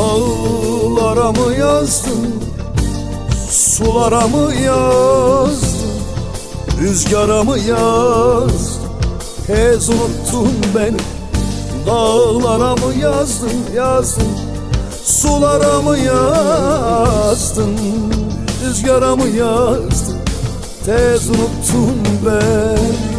Dağlara mı yazdın? Sulara mı yazdın? Rüzgara mı yazdın? Tez unuttun beni. Dağlara mı yazdın? Yazdın. Sulara mı yazdın? Rüzgara mı yazdın? Tez unuttun beni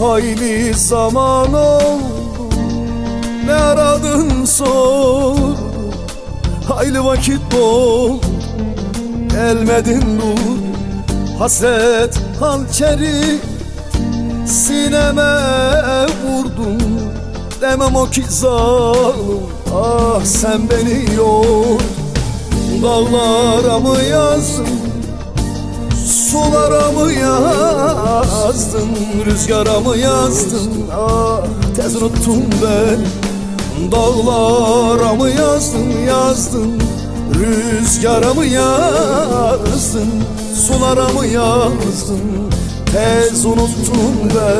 Hayli zaman oldu Ne aradın sor Hayli vakit doldu Gelmedin dur Hasret hançeri Sineme vurdun. Demem o ki zalim Ah sen beni yordun. Dağlara mı yazdın Sulara mı yazdın, rüzgara mı yazdın Ah tez unuttun ben. Dağlara mı yazdın, yazdın Rüzgara mı yazdın, sulara mı yazdın? Tez unuttun beni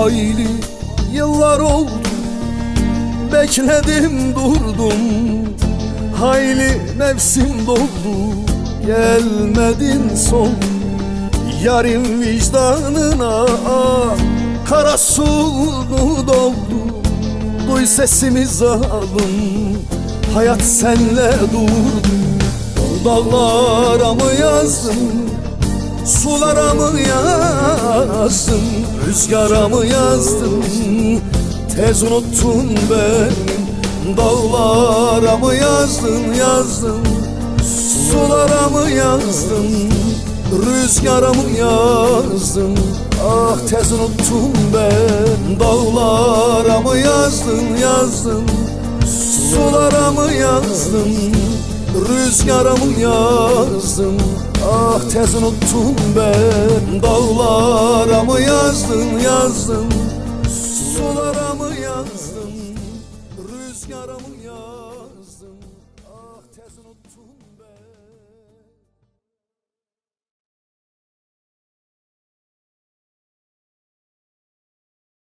Hayli yıllar oldu. Bekledim durdum. Hayli nefsim doldu. Gelmedin son. Yarın vicdanına Kara sunu doldu. Duy sesimi zalim. Hayat senle durdu. Dağlara mı yazdın Sulara mı yazdın, rüzgara mı yazdın? Tez unuttun beni, dağlara mı yazdın, yazdın? Sulara mı yazdın, rüzgara mı yazdın? Ah tez unuttun beni, dağlara mı yazdın, yazdın? Sulara mı yazdın, rüzgara mı yazdın Ah tez unuttun be Dağlara mı yazdın yazdın? Sulara mı yazdın? Rüzgara mı yazdın? Ah tez unuttun